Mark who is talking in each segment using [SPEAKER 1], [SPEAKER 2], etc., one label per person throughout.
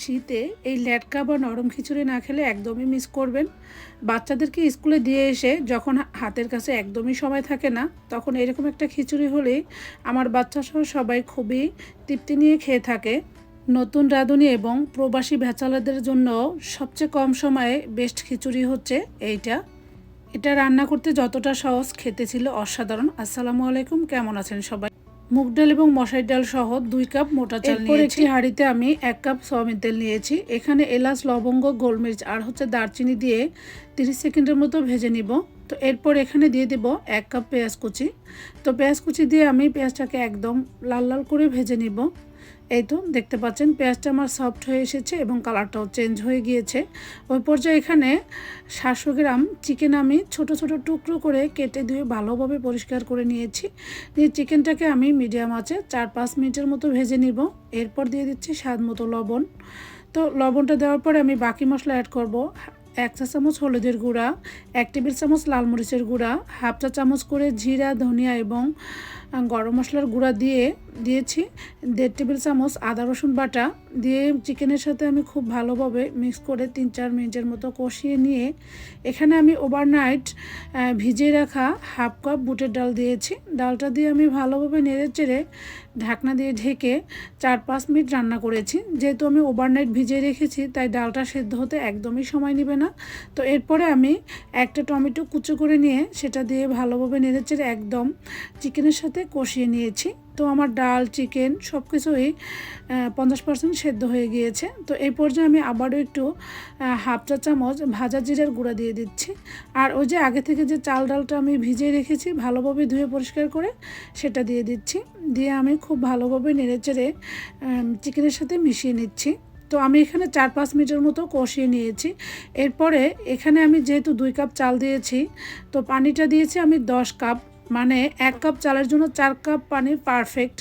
[SPEAKER 1] শীতে এই ল্যাটকা বা নরম খিচুড়ি না খেলে একদমই মিস করবেন। বাচ্চাদেরকে স্কুলে দিয়ে এসে যখন হাতের কাছে একদমই সময় থাকে না, তখন এরকম একটা খিচুড়ি হলেই আমার বাচ্চা সহ সবাই খুবই তৃপ্তি নিয়ে খেয়ে থাকে। নতুন রাঁধুনি এবং প্রবাসী ভেচালাদের জন্য সবচেয়ে কম সময়ে বেস্ট খিচুড়ি হচ্ছে এইটা। এটা রান্না করতে যতটা সহজ খেতে ছিল অসাধারণ। আসসালামু আলাইকুম, কেমন আছেন সবাই? মুগ ডাল এবং মশাই ডাল সহ দুই কাপ মোটা চাল নিয়েছি। একটি হাঁড়িতে আমি এক কাপ সয়াবিন তেল নিয়েছি। এখানে এলাচ লবঙ্গ গোলমরিচ আর হচ্ছে দারচিনি দিয়ে তিরিশ সেকেন্ডের মতো ভেজে নিব। তো এরপর এখানে দিয়ে দেব এক কাপ পেঁয়াজ কুচি। তো পেঁয়াজ কুচি দিয়ে আমি পেঁয়াজটাকে একদম লাল লাল করে ভেজে নিব। এই তো দেখতে পাচ্ছেন, পেঁয়াজটা আমার সফট হয়ে এসেছে এবং কালারটাও চেঞ্জ হয়ে গিয়েছে। ওই পর্যায়ে এখানে সাতশো গ্রাম চিকেন আমি ছোট ছোট টুকরো করে কেটে ধুয়ে ভালোভাবে পরিষ্কার করে নিয়েছি। দিয়ে চিকেনটাকে আমি মিডিয়াম আছে চার পাঁচ মিনিটের মতো ভেজে নিব। এরপর দিয়ে দিচ্ছি স্বাদ মতো লবণ। তো লবণটা দেওয়ার পরে আমি বাকি মশলা অ্যাড করব। এক চা চামচ হলুদের গুঁড়া, এক টেবিল চামচ লাল মরিচের গুঁড়া, হাফ চা চামচ করে জিরা, ধনিয়া এবং গরম মশলার গুঁড়া দিয়ে দিয়েছি, দেড় টেবিল চামচ আদা রসুন বাটা দিয়ে চিকেনের সাথে আমি খুব ভালোভাবে মিক্স করে তিন চার মিনিটের মতো কষিয়ে নিয়ে এখানে আমি ওভারনাইট ভিজিয়ে রাখা হাফ কাপ বুটের ডাল দিয়েছি। ডালটা দিয়ে আমি ভালোভাবে নেড়ে চেড়ে ঢাকনা দিয়ে ঢেকে চার পাঁচ মিনিট রান্না করেছি। যেহেতু আমি ওভারনাইট ভিজিয়ে রেখেছি, তাই ডালটা সেদ্ধ হতে একদমই সময় নেবে না। তো এরপরে আমি একটা টমেটো কুচো করে নিয়ে সেটা দিয়ে ভালোভাবে নেড়ে চেড়ে একদম চিকেনের সাথে কষিয়ে নিয়েছি। তো আমার ডাল, চিকেন সব কিছুই পঞ্চাশ পার্সেন্ট সেদ্ধ হয়ে গিয়েছে। তো এই পর্যায়ে আমি আবারও একটু হাফ চা চামচ ভাজা জিরের গুঁড়া দিয়ে দিচ্ছি। আর ওই যে আগে থেকে যে চাল ডালটা আমি ভিজিয়ে রেখেছি, ভালোভাবে ধুয়ে পরিষ্কার করে সেটা দিয়ে দিচ্ছি। দিয়ে আমি খুব ভালোভাবে নেড়ে চেড়ে চিকেনের সাথে মিশিয়ে নিচ্ছি। তো আমি এখানে চার পাঁচ মিনিটের মতো কষিয়ে নিয়েছি। এরপরে এখানে আমি যেহেতু দুই কাপ চাল দিয়েছি, তো পানিটা দিয়েছি আমি দশ কাপ। মানে এক কাপ চালের জন্য চার কাপ পানি পারফেক্ট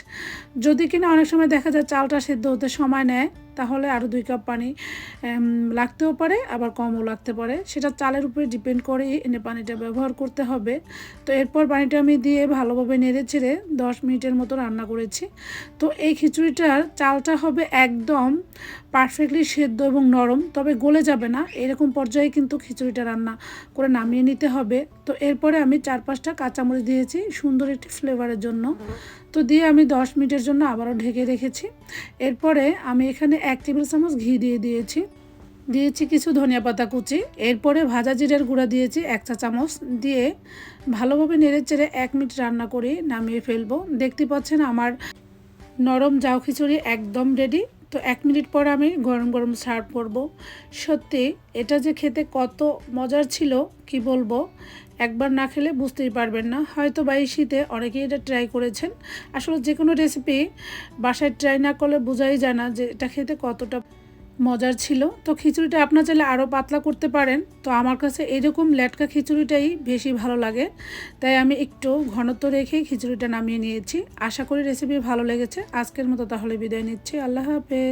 [SPEAKER 1] যদি কিনা অনেক সময় দেখা যায় চালটা সেদ্ধ হতে সময় নেয়, তাহলে আরও দুই কাপ পানি লাগতেও পারে, আবার কমও লাগতে পারে। সেটা চালের উপরে ডিপেন্ড করেই এনে পানিটা ব্যবহার করতে হবে। তো এরপর পানিটা আমি দিয়ে ভালোভাবে নেড়ে ছেড়ে দশ মিনিটের মতো রান্না করেছি। তো এই খিচুড়িটার চালটা হবে একদম পারফেক্টলি সেদ্ধ এবং নরম, তবে গলে যাবে না। এরকম পর্যায়ে কিন্তু খিচুড়িটা রান্না করে নামিয়ে নিতে হবে। তো এরপরে আমি চার পাঁচটা কাঁচামরিচ দিয়েছি, সুন্দর একটি ফ্লেভারের জন্য। তো দিয়ে আমি দশ মিনিটের জন্য আবারও ঢেকে রেখেছি। এরপরে আমি এখানে এক টেবিল চামচ ঘি দিয়ে দিয়েছি। দিয়েছি কিছু ধনিয়া পাতা কুচি। এরপরে ভাজা জিরের গুঁড়া দিয়েছি এক চা চামচ। দিয়ে ভালোভাবে নেড়ে চেড়ে এক মিনিট রান্না করে নামিয়ে ফেলব। দেখতে পাচ্ছেন আমার নরম জাউ খিচুড়ি একদম রেডি তো এক মিনিট পর আমি গরম গরম সার্ভ করব। সত্যি, এটা যে খেতে কত মজার ছিল, কি বলব? একবার না খেলে বুঝতেই পারবেন না। হয়তো বা এই শীতে অনেকেই এটা ট্রাই করেছেন। আসলে যে কোনো রেসিপি বাসায় ট্রাই না করলে বোঝাই যায় না যে এটা খেতে কতটা মজার ছিল। তো খিচুড়িটা আপনার চাইলে আরও পাতলা করতে পারেন। তো আমার কাছে এরকম ল্যাটকা খিচুড়িটাই বেশি ভালো লাগে। তাই আমি একটু ঘনত্ব রেখে খিচুড়িটা নামিয়ে নিয়েছি। আশা করি রেসিপি ভালো লেগেছে। আজকের মতো তাহলে বিদায় নিচ্ছি। আল্লাহ হাফেজ।